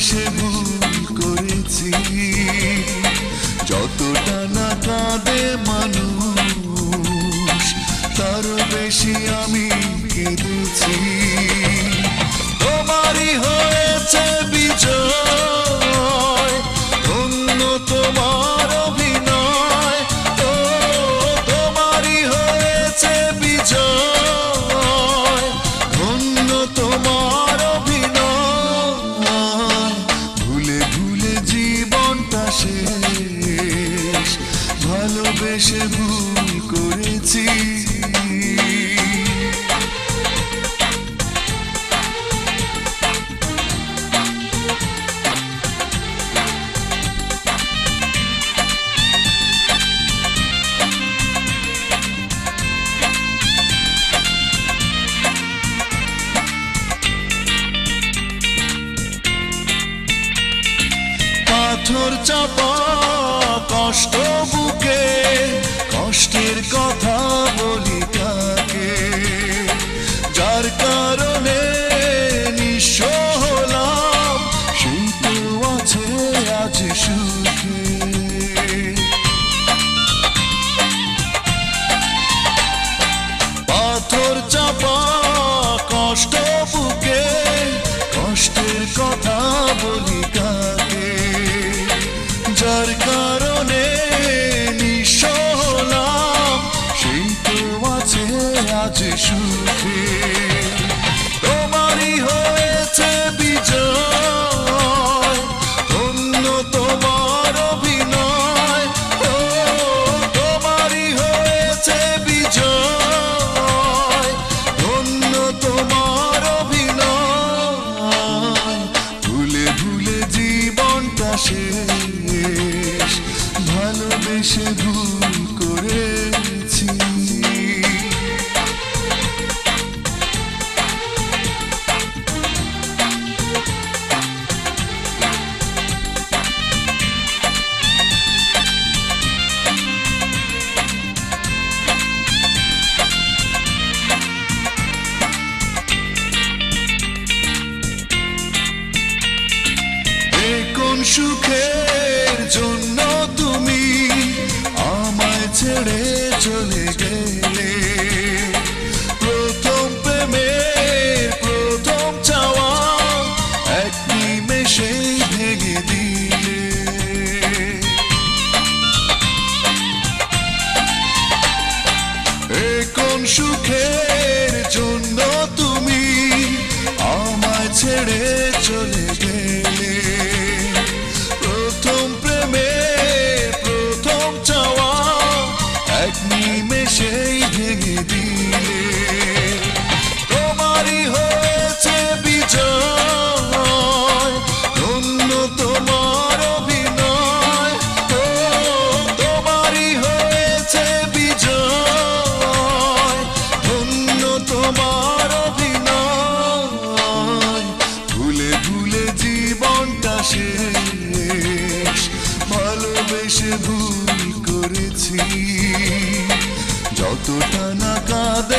সে ভুল করেছি। যতটা না কাঁদে মানুষ তার বেশি আমি কেঁদেছি। ভালোবেসে ভুল করেছি। পাথর চাপা কষ্ট বুকে কষ্টের কথা বলি তাকে, যার কারণে নিঃস্ব হলাম। সেই আছে আজ সুখে। পাথর চাপা কষ্ট বুকে সুখে কোন সুখের জন্য তুমি আমায় ছেড়ে চলে গেলে। প্রথম প্রেমের প্রথম চাওয়া এক নিমেষে ভেঙে দিলে। এ কোন সুখের জন্য তুমি আমায় ছেড়ে চলে তোমারই হয়েছে তোমার ও তোমারই হয়েছে তোমার ভুলে ভুলে জীবনটা শেষ ভালোবেসে ভুল করেছি। যতটা না কাঁদে